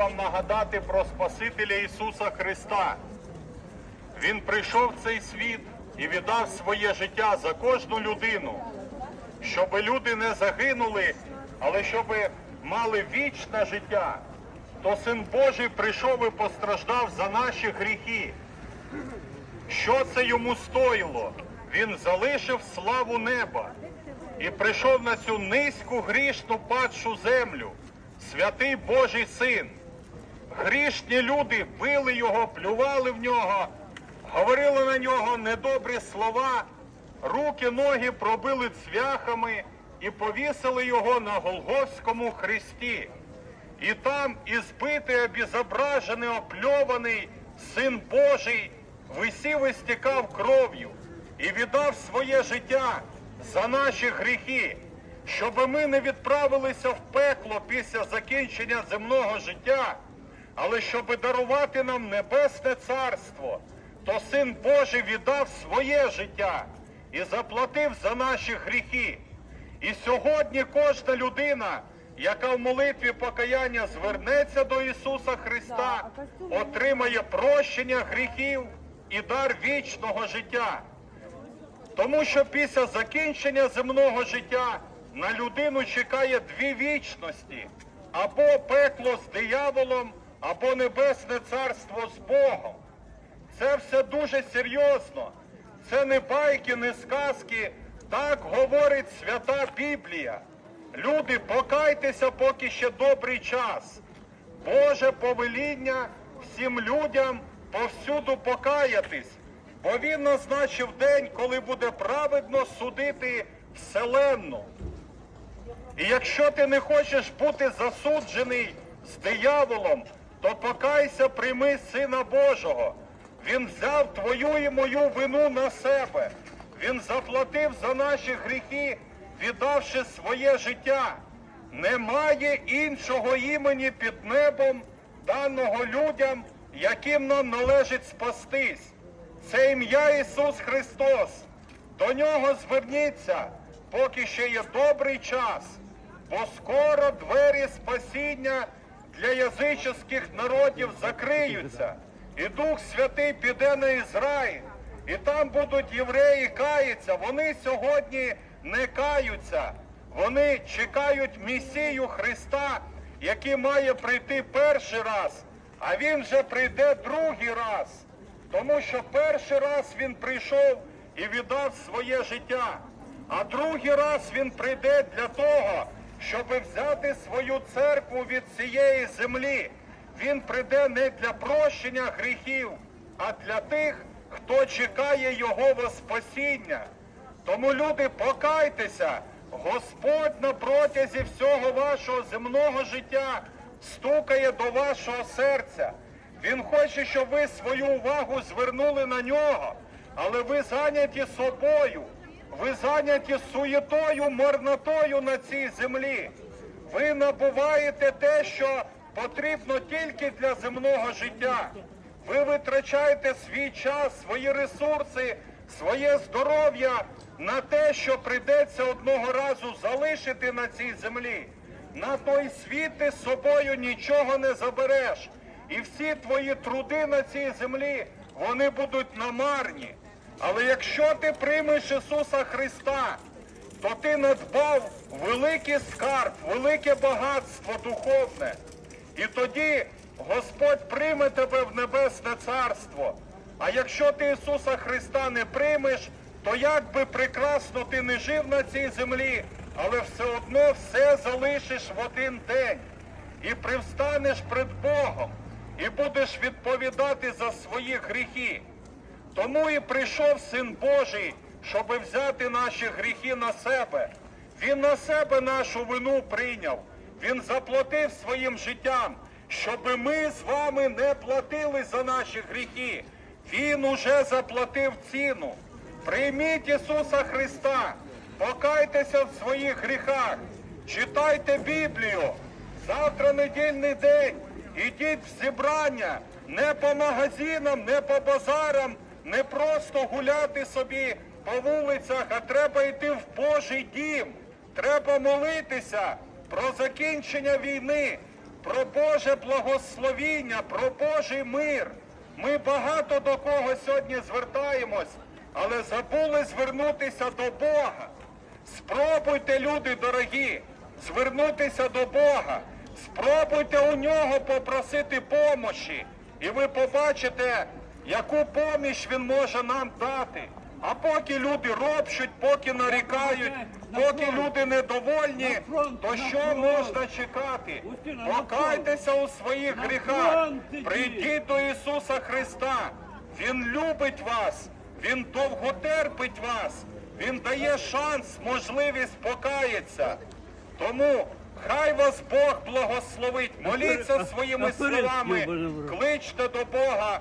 вам нагадати про Спасителя Ісуса Христа. Він прийшов в цей світ і віддав своє життя за кожну людину, щоб люди не загинули, але щоб мали вічне життя. То Син Божий прийшов і постраждав за наші гріхи. Що це йому стоїло? Він залишив славу неба і прийшов на цю низьку грішну падшу землю, святий Божий син. Грішні люди били його, плювали в нього, говорили на нього недобрі слова, руки, ноги пробили цвяхами і повісили його на Голговському хресті. І там ізбитий, обізображений, опльований син Божий висів і стікав кров'ю і віддав своє життя за наші гріхи, щоб ми не відправилися в пекло після закінчення земного життя, але щоб дарувати нам небесне царство, то син Божий віддав своє життя і заплатив за наші гріхи. І сьогодні кожна людина, яка в молитві покаяння звернеться до Ісуса Христа, отримає прощення гріхів і дар вічного життя. Тому що після закінчення земного життя на людину чекає дві вічності: або пекло з дияволом, або небесне царство з Богом. Це все дуже серйозно. Це не байки, не сказки. Так говорить свята Біблія. Люди, покайтеся, поки ще добрий час. Боже повеління всім людям повсюду покаятись, бо Він назначив день, коли буде праведно судити вселенну. І якщо ти не хочеш бути засуджений з дияволом, то покайся, прийми Сина Божого. Він взяв твою і мою вину на себе. Він заплатив за наші гріхи, віддавши своє життя. Немає іншого імені під небом, даного людям, яким нам належить спастись. Це ім'я Ісус Христос. До нього зверніться, поки ще є добрий час, бо скоро двері спасіння для язичних народів закриються, і Дух Святий піде на Ізраїль, і там будуть євреї каяться. Вони сьогодні не каються. Вони чекають Месію Христа, який має прийти перший раз, а він вже прийде другий раз. Тому що перший раз він прийшов і віддав своє життя, а другий раз він прийде для того, щоб взяти свою церкву від цієї землі. Він прийде не для прощення гріхів, а для тих, хто чекає його спасіння. Тому, люди, покайтеся, Господь на протязі всього вашого земного життя стукає до вашого серця. Він хоче, щоб ви свою увагу звернули на нього, але ви зайняті собою, ви зайняті суєтою, марнотою на цій землі. Ви набуваєте те, що потрібно тільки для земного життя. Ви витрачаєте свій час, свої ресурси, своє здоров'я на те, що прийдеться одного разу залишити на цій землі. На той світ ти з собою нічого не забереш. І всі твої труди на цій землі, вони будуть намарні. Але якщо ти приймеш Ісуса Христа, то ти надбав великий скарб, велике багатство духовне. І тоді Господь прийме тебе в небесне царство. А якщо ти Ісуса Христа не приймеш, то як би прекрасно ти не жив на цій землі, але все одно все залишиш в один день і привстанеш пред Богом, і будеш відповідати за свої гріхи. Тому і прийшов Син Божий, щоби взяти наші гріхи на себе. Він на себе нашу вину прийняв. Він заплатив своїм життям, щоби ми з вами не платили за наші гріхи. Він уже заплатив ціну. Прийміть Ісуса Христа, покайтеся в своїх гріхах, читайте Біблію. Завтра недільний день. Ідіть в зібрання не по магазинам, не по базарам, не просто гуляти собі по вулицях, а треба йти в Божий дім. Треба молитися про закінчення війни, про Боже благословіння, про Божий мир. Ми багато до кого сьогодні звертаємось, але забули звернутися до Бога. Спробуйте, люди дорогі, звернутися до Бога. Спробуйте у нього попросити помощі. І ви побачите, яку поміч він може нам дати. А поки люди ропщуть, поки нарікають, поки люди недовольні, то що можна чекати? Покайтеся у своїх гріхах, прийдіть до Ісуса Христа. Він любить вас, Він довго терпить вас, Він дає шанс, можливість покаятися. Тому хай вас Бог благословить. Моліться своїми словами, кличте до Бога